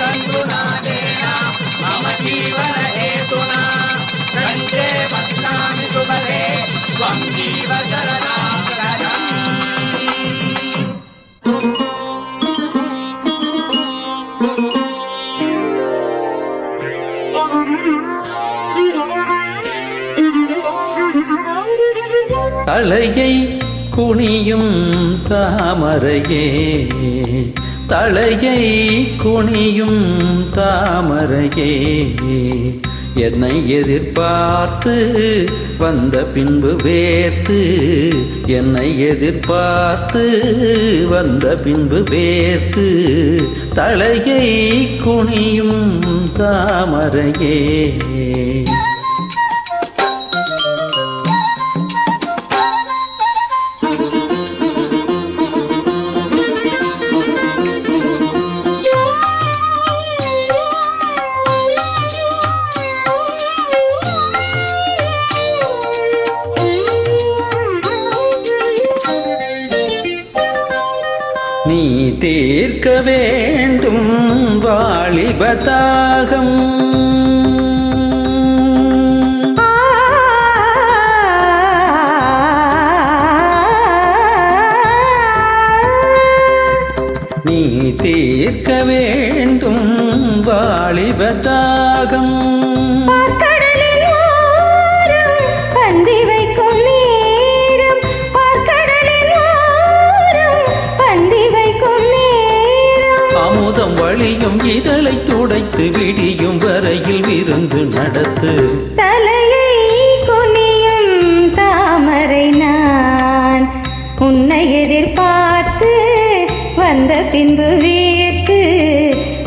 तन्तुना तेना मम जीवनहेतुना कण्ठे पत्नामि सुबले त्वम् जीव शरणम् தலையை குனியும் தாமரையே தலையை குனியும் தாமரையே என்னை எதிர்பார்த்து வந்த பின்பு வேர்த்து என்னை எதிர்பார்த்து வந்த பின்பு வேர்த்து தலையை குனியும் தாமரையே Thank you. நீ தீர்க்க வேண்டும் வாலிபதாகம் நீ தீர்க்க வேண்டும் வாலிபதாகம் இதழை துடைத்து விடியும் வரையில் விருந்து நடத்து. தலையை குனியும் தாமரை நான். உன்னை எதிர்பார்த்து வந்த பின்பு வீட்டு.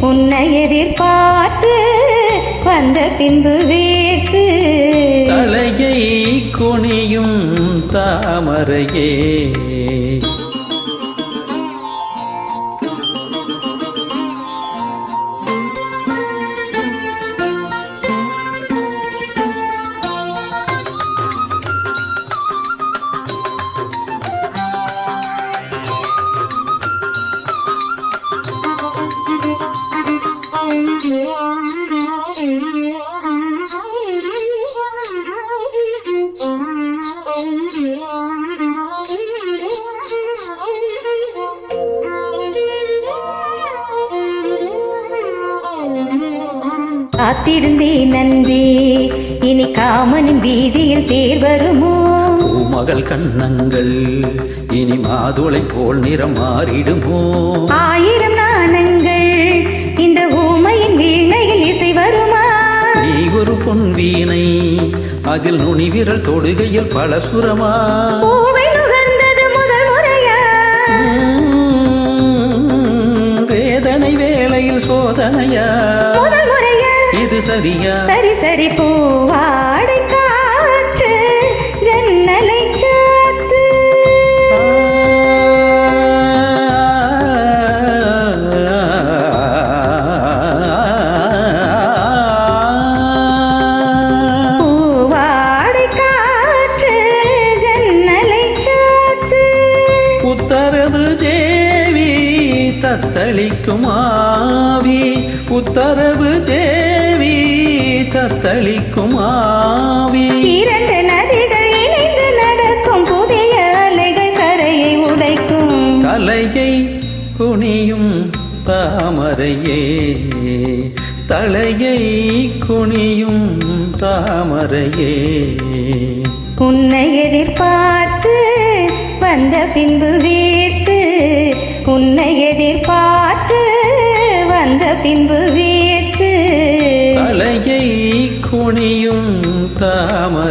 உன்னை எதிர்பார்த்து வந்த பின்பு வீட்டு. தலையை குனியும் தாமரையே. காத்திருந்தேன் நன்றி. இனி காமனின் வீதியில் தேர் வருமோ? பூமகள் கண்ணங்கள் இனி மாதுளை போல் நிறம் மாறிடுமோ? ஆயிரம் நாணங்கள் இந்த ஊமையின் வீணையில் இசை வருமா? நீ ஒரு பொன் வீணை அதில் நுனி விரல் தொடுகையில் பல சுரமா? வேதனை வேளையில் சோதனையா? இது சரியா சரி சரி பூவாடை காற்று ஜன்னலை சாத்து பூவாடை காற்று ஜன்னலை சாத்து உத்தரவு தேவி தத்தளிக்கும் ஆவி உத்தரவு தேவி தத்தளிக்கும் ஆவி. இரண்டு நதிகள் இணைந்து நடக்கும் புதிய அலைகள் கரையை உடைக்கும். தலையை குனியும் தாமரையே. தலையை குனியும் தாமரையே. உன்னை எதிர்பார்த்து வந்த பின்பு வீட்டு உன்னை எதிர்பார்த்து வந்த பின்பு